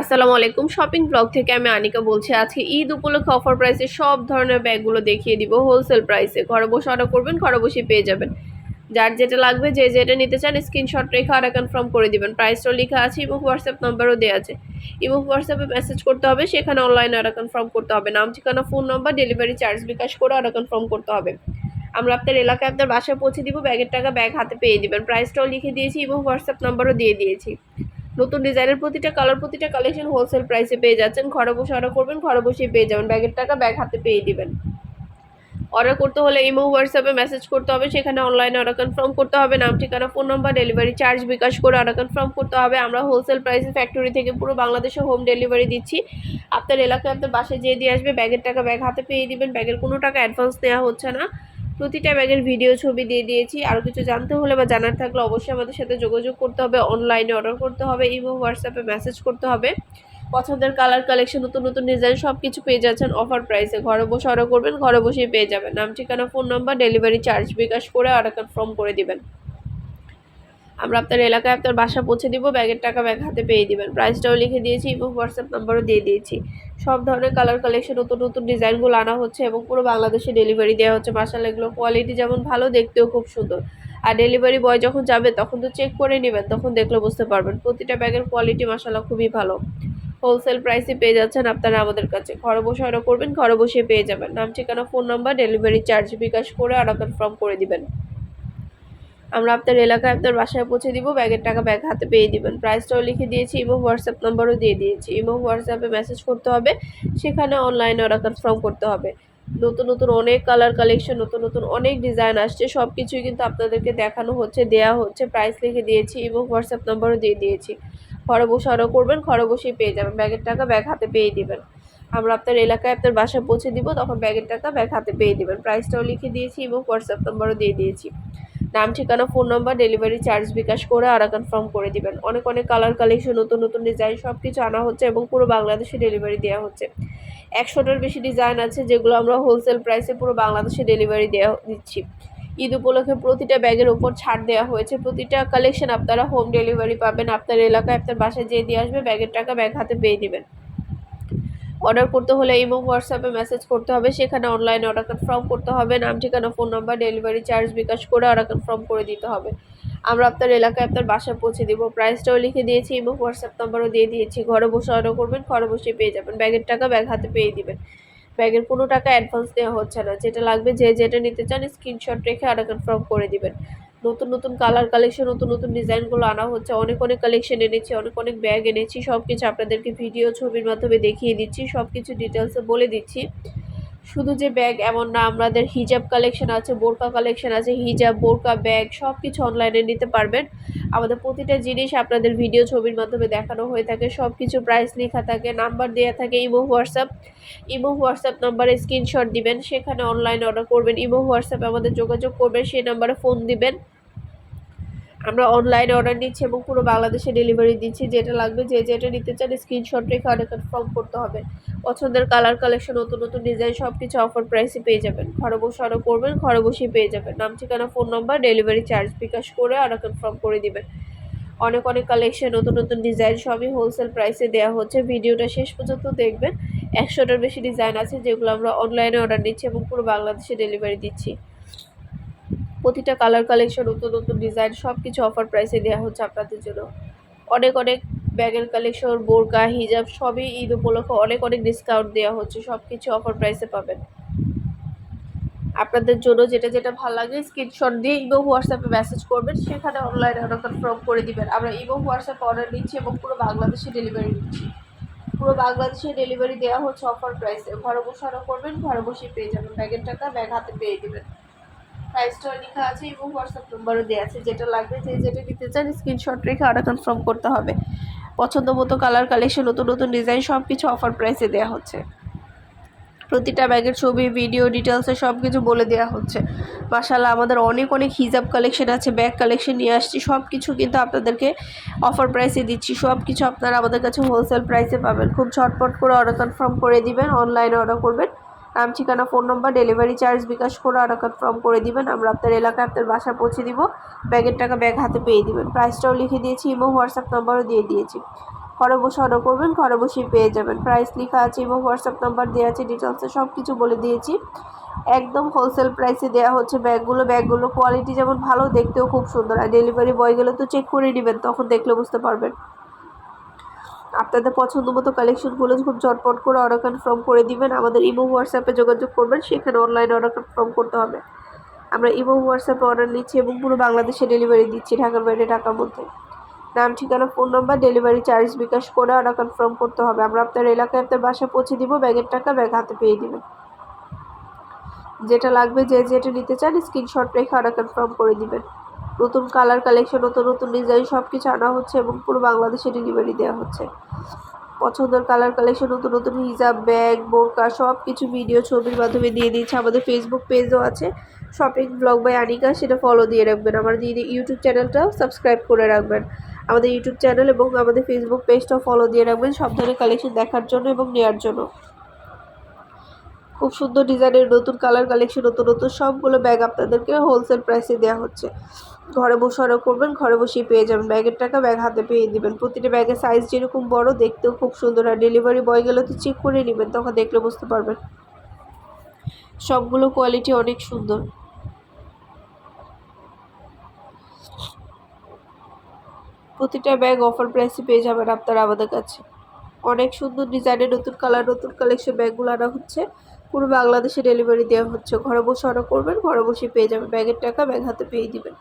আসসালামু আলাইকুম। Shopping blog থেকে আমি আনিকা বলছি, আজকে ঈদ উপলক্ষে অফার প্রাইসে সব ধরনের ব্যাগগুলো দেখিয়ে দিব। হোলসেল প্রাইসে ঘরে বসে অর্ডার করবেন, ঘরে বসে পেয়ে যাবেন। যার যেটা লাগবে, যে যেটা নিতে চান স্ক্রিনশট রেখে অর্ডার কনফার্ম করে দিবেন। প্রাইসটাও লেখা আছে এবং হোয়াটসঅ্যাপ নাম্বারও দেওয়া আছে। এবং হোয়াটসঅ্যাপে মেসেজ করতে হবে, সেখানে অনলাইনে অর্ডার কনফার্ম করতে হবে। নাম, ঠিকানা phone number delivery charge bKash করে অর্ডার কনফার্ম করতে হবে। আমরা আপনার এলাকায় আপনার বাসায় পৌঁছে দিব, ব্যাগের টাকা ব্যাগ হাতে পেয়ে দিবেন। প্রাইসটাও লিখে দিয়েছি এবং হোয়াটসঅ্যাপ নাম্বারও দিয়ে দিয়েছি। নতুন ডিজাইনের প্রতিটা কালার প্রতিটা কালেকশন হোলসেল প্রাইসে পেয়ে যাচ্ছেন। ঘরে বসে অর্ডার করবেন, ঘরে বসেই পেয়ে যাবেন। ব্যাগের টাকা ব্যাগ হাতে পেয়ে দিবেন। অর্ডার করতে হলে ইমো হোয়াটসঅ্যাপে মেসেজ করতে হবে। সেখানে অনলাইনে অর্ডার কনফার্ম করতে হবে। নাম, ঠিকানা phone number delivery charge bKash করে অর্ডার কনফার্ম করতে হবে। আমরা হোলসেল প্রাইসে ফ্যাক্টরি থেকে পুরো বাংলাদেশে হোম ডেলিভারি দিচ্ছি। আপনার এলাকায় আপনার বাসায় যেয়ে দিয়ে আসবে। ব্যাগের টাকা ব্যাগ হাতে পেয়ে দিবেন। ব্যাগের কোনো টাকা অ্যাডভান্স নেওয়া হচ্ছে না। প্রতিটা ব্যাগের ভিডিও ছবি দিয়ে দিয়েছি। আরও কিছু জানতে হলে বা জানার থাকলে অবশ্যই আমাদের সাথে যোগাযোগ করতে হবে। অনলাইনে অর্ডার করতে হবে ইমো হোয়াটসঅ্যাপে মেসেজ করতে হবে। পছন্দের কালার কালেকশন নতুন নতুন ডিজাইন সব কিছু পেয়ে যাচ্ছেন অফার প্রাইসে ঘরে বসে অর্ডার করবেন, ঘরে বসেই পেয়ে যাবেন। নাম, ঠিকানা phone number delivery charge bKash করে অর্ডার কনফার্ম করে দিবেন। আমরা আপনার এলাকায় আপনার বাসা পৌঁছে দিব, ব্যাগের টাকা ব্যাগ হাতে পেয়ে দিবেন। প্রাইসটাও লিখে দিয়েছি এবং হোয়াটসঅ্যাপ নাম্বারও দিয়ে দিয়েছি। সব ধরনের কালার কালেকশন নতুন নতুন ডিজাইনগুলো আনা হচ্ছে এবং পুরো বাংলাদেশে ডেলিভারি দেওয়া হচ্ছে। মাসাল এগুলো কোয়ালিটি যেমন ভালো, দেখতেও খুব সুন্দর। আর ডেলিভারি বয় যখন যাবে, তখন তো চেক করে নেবেন, তখন দেখলে বুঝতে পারবেন। প্রতিটা ব্যাগের কোয়ালিটি মাসাল্লাহ খুবই ভালো। হোলসেল প্রাইসে পেয়ে যাচ্ছেন আপনারা আমাদের কাছে। ঘরে বসে অর্ডার করবেন, ঘরে বসে পেয়ে যাবেন। নাম, ঠিকানা phone number delivery charge bKash করে অর্ডার কনফার্ম করে দিবেন। আমরা আপনার এলাকায় আপনার বাসায় পৌঁছে দিব, ব্যাগের টাকা ব্যাগ হাতে পেয়ে দিবেন। প্রাইসটাও লিখে দিয়েছি, এবং হোয়াটসঅ্যাপ নাম্বারও দিয়ে দিয়েছি, এবং হোয়াটসঅ্যাপে মেসেজ করতে হবে, সেখানে অনলাইনে অর্ডার কনফার্ম করতে হবে। নতুন নতুন অনেক কালার কালেকশন নতুন নতুন অনেক ডিজাইন আসছে সব কিছুই কিন্তু আপনাদেরকে দেখানো হচ্ছে, দেয়া হচ্ছে প্রাইস লিখে দিয়েছি, এবং হোয়াটসঅ্যাপ নাম্বারও দিয়ে দিয়েছি। ঘরে বসে অর্ডার করবেন, ঘরে বসেই পেয়ে যাবেন, ব্যাগের টাকা ব্যাগ হাতে পেয়ে দিবেন। আমরা আপনার এলাকায় আপনার বাসায় পৌঁছে দিব, তখন ব্যাগের টাকা ব্যাগ হাতে পেয়ে দিবেন। প্রাইসটাও লিখে দিয়েছি, এবং হোয়াটসঅ্যাপ নাম্বারও দিয়ে দিয়েছি। নাম, ঠিকানা, phone number delivery charge bKash করে আর কনফার্ম করে দিবেন। অনেক অনেক কালার কালেকশন নতুন নতুন ডিজাইন সব কিছু আনা হচ্ছে এবং পুরো বাংলাদেশে ডেলিভারি দেওয়া হচ্ছে। একশোটার বেশি ডিজাইন আছে যেগুলো আমরা হোলসেল প্রাইসে পুরো বাংলাদেশে ডেলিভারি দেওয়া দিচ্ছি। ঈদ উপলক্ষে প্রতিটা ব্যাগের উপর ছাড় দেওয়া হয়েছে। প্রতিটা কালেকশন আপনারা হোম ডেলিভারি পাবেন। আপনার এলাকায় আপনার বাসায় যেয়ে দিয়ে আসবে, ব্যাগের টাকা ব্যাগ হাতে পেয়ে দিবেন। অর্ডার করতে হলে ইমো হোয়াটসঅ্যাপে মেসেজ করতে হবে। সেখানে অনলাইনে অর্ডার কনফার্ম করতে হবে। নাম, ঠিকানা phone number delivery charge bKash করে অর্ডার কনফার্ম করে দিতে হবে। আমরা আপনার এলাকায় আপনার বাসায় পৌঁছে দিব। প্রাইসটাও লিখে দিয়েছি, ইমো হোয়াটসঅ্যাপ নাম্বারও দিয়ে দিয়েছি। ঘরে বসে অর্ডার করবেন, ঘরে বসে পেয়ে যাবেন। ব্যাগের টাকা ব্যাগ হাতে পেয়ে দিবেন। ব্যাগের কোনো টাকা অ্যাডভান্স দেওয়া হচ্ছে না। যেটা লাগবে যে যেটা নিতে চান স্ক্রিনশট রেখে অর্ডার কনফার্ম করে দিবেন। নতুন নতুন কালার কালেকশন নতুন নতুন ডিজাইনগুলো আনা হচ্ছে। অনেক অনেক কালেকশন এনেছি, অনেক অনেক ব্যাগ এনেছি। সব কিছু আপনাদেরকে ভিডিও ছবির মাধ্যমে দেখিয়ে দিচ্ছি সব কিছু ডিটেলসে বলে দিচ্ছি। শুধু যে ব্যাগ এমন না, আমাদের হিজাব কালেকশন আছে, বোরকা কালেকশন আছে হিজাব বোরকা ব্যাগ সব কিছু অনলাইনে নিতে পারবেন। আমাদের প্রতিটা জিনিস আপনাদের ভিডিও ছবির মাধ্যমে দেখানো হয়ে থাকে সব কিছু প্রাইস লেখা থাকে নাম্বার দেওয়া থাকে, ইমো, হোয়াটসঅ্যাপ। ইমো, হোয়াটসঅ্যাপ নাম্বারে স্ক্রিনশট দিবেন, সেখানে অনলাইন অর্ডার করবেন, ইমো, হোয়াটসঅ্যাপে আমাদের যোগাযোগ করবেন, সেই নাম্বারে ফোন দিবেন। আমরা অনলাইনে অর্ডার নিচ্ছি এবং পুরো বাংলাদেশে ডেলিভারি দিচ্ছি। যেটা লাগবে, যে যেটা নিতে চান স্ক্রিনশট রেখে অর্ডার কনফার্ম করতে হবে। পছন্দের কালার কালেকশন নতুন নতুন ডিজাইন সব কিছু অফার প্রাইসে পেয়ে যাবেন। ঘরে বসে অর্ডার করবেন, ঘরে বসেই পেয়ে যাবেন। নাম, ঠিকানা phone number delivery charge bKash করে অর্ডার কনফার্ম করে দিবেন। অনেক অনেক কালেকশন নতুন নতুন ডিজাইন সবই হোলসেল প্রাইসে দেওয়া হচ্ছে। ভিডিওটা শেষ পর্যন্ত দেখবেন। একশোটার বেশি ডিজাইন আছে যেগুলো আমরা অনলাইনে অর্ডার নিচ্ছি এবং পুরো বাংলাদেশে ডেলিভারি দিচ্ছি। প্রতিটা কালার কালেকশন নতুন নতুন ডিজাইন সব কিছু অফার প্রাইসে দেওয়া হচ্ছে আপনাদের জন্য। অনেক অনেক ব্যাগের কালেকশন বোরকা হিজাব সবই ঈদ উপলক্ষে অনেক অনেক ডিসকাউন্ট দেওয়া হচ্ছে সব কিছু অফার প্রাইসে পাবেন। আপনাদের জন্য যেটা যেটা ভালো লাগে স্ক্রিনশট দিয়ে ইমো হোয়াটসঅ্যাপে মেসেজ করবেন, সেখানে অনলাইনে অর্ডার কনফার্ম করে দিবেন। আমরা ইমো হোয়াটসঅ্যাপে অর্ডার নিচ্ছি এবং পুরো বাংলাদেশে ডেলিভারি দিচ্ছি পুরো বাংলাদেশে ডেলিভারি দেওয়া হচ্ছে অফার প্রাইসে ঘরে বসে অর্ডার করবেন, ঘরে বসে পেয়ে যাবেন। ব্যাগের টাকা ব্যাগ হাতে পেয়ে দেবেন। প্রাইসটাও লেখা আছে এবং হোয়াটসঅ্যাপ নাম্বারও দেওয়া আছে। যেটা লাগবে, যে যেটা নিতে চান স্ক্রিনশট রেখে অর্ডার কনফার্ম করতে হবে। পছন্দ মতো কালার কালেকশন নতুন নতুন ডিজাইন সব কিছু অফার প্রাইসে দেওয়া হচ্ছে। প্রতিটা ব্যাগের ছবি ভিডিও ডিটেলসে সব কিছু বলে দেওয়া হচ্ছে। মাসাল্লাহ আমাদের অনেক অনেক হিজাব কালেকশন আছে ব্যাগ কালেকশন নিয়ে আসছি। সব কিছু কিন্তু আপনাদেরকে অফার প্রাইসে দিচ্ছি। সব কিছু আপনারা আমাদের কাছে হোলসেল প্রাইসে পাবেন। খুব ঝটপট করে অর্ডার কনফার্ম করে দিবেন অনলাইনে অর্ডার করবেন। নাম, ঠিকানা, phone number, delivery charge, bKash করে অর্ডার কনফার্ম করে দিবেন। আমরা আপনার এলাকায় আপনার বাসা পৌঁছে দিব। ব্যাগের টাকা ব্যাগ হাতে পেয়ে দিবেন। প্রাইসটাও লিখে দিয়েছি, ইমো, হোয়াটসঅ্যাপ নাম্বারও দিয়ে দিয়েছি। ঘরে বসে অর্ডার করবেন, ঘরে বসেই পেয়ে যাবেন। প্রাইস লেখা আছে এবং হোয়াটসঅ্যাপ নাম্বার দেওয়া আছে ডিটেলসে সব কিছু বলে দিয়েছি। একদম হোলসেল প্রাইসে দেওয়া হচ্ছে ব্যাগগুলো। ব্যাগগুলো কোয়ালিটি যেমন ভালো, দেখতেও খুব সুন্দর। আর ডেলিভারি বয়গুলো তো চেক করে নেবেন, তখন দেখলে বুঝতে পারবেন। আপনাদের পছন্দ মতো কালেকশনগুলো খুব ঝটপট করে অর্ডার কনফার্ম করে দিবেন। আমাদের ইমো হোয়াটসঅ্যাপে যোগাযোগ করবেন, সেখানে অনলাইনে অর্ডার কনফার্ম করতে হবে। আমরা ইমো হোয়াটসঅ্যাপে অর্ডার নিচ্ছি এবং পুরো বাংলাদেশে ডেলিভারি দিচ্ছি ঢাকার বাইরে, ঢাকার মধ্যে। নাম, ঠিকানা phone number delivery charge bKash করে অর্ডার কনফার্ম করতে হবে। আমরা আপনার এলাকায় আপনার বাসায় পৌঁছে দিব, ব্যাগের টাকা ব্যাগ হাতে পেয়ে দিবেন। যেটা লাগবে যে যেটা নিতে চান স্ক্রিনশট রেখে অর্ডার কনফার্ম করে দিবেন। নতুন কালার কালেকশন নতুন নতুন ডিজাইন সব কিছু আনা হচ্ছে এবং পুরো বাংলাদেশে ডেলিভারি দেওয়া হচ্ছে। পছন্দের কালার কালেকশন নতুন নতুন হিজাব ব্যাগ বোরকা সব কিছু ভিডিও ছবির মাধ্যমে দিয়ে দিচ্ছে আমাদের ফেসবুক পেজও আছে। শপিং ব্লগ বাই আনিকা সেটা ফলো দিয়ে রাখবেন। আমার দিদি ইউটিউব চ্যানেলটাও সাবস্ক্রাইব করে রাখবেন। আমাদের ইউটিউব চ্যানেল এবং আমাদের ফেসবুক পেজটাও ফলো দিয়ে রাখবেন। সব ধরনের কালেকশন দেখার জন্য এবং নেওয়ার জন্য। খুব সুন্দর ডিজাইনের নতুন কালার কালেকশন, নতুন নতুন সবগুলো ব্যাগ আপনাদেরকে হোলসেল প্রাইসে দেওয়া হচ্ছে। ঘরে বসে অর্ডার করবেন, ঘরে বসেই পেয়ে যাবেন। ব্যাগের টাকা ব্যাগ হাতে পেয়ে দিবেন। প্রতিটা ব্যাগের সাইজ যেরকম বড়, দেখতেও খুব সুন্দর। আর ডেলিভারি বয় গেলে তো চেক করে নেবেন, তখন দেখলে বুঝতে পারবেন। সবগুলো কোয়ালিটি অনেক সুন্দর। প্রতিটা ব্যাগ অফার প্রাইসে পেয়ে যাবেন আপনারা আমাদের কাছে। অনেক সুন্দর ডিজাইনের নতুন কালার নতুন কালেকশন ব্যাগগুলো আনা হচ্ছে। পুরো বাংলাদেশে ডেলিভারি দেওয়া হচ্ছে। ঘরে বসে অর্ডার করবেন, ঘরে বসে পেয়ে যাবেন। ব্যাগের টাকা ব্যাগ হাতে পেয়ে দিবেন।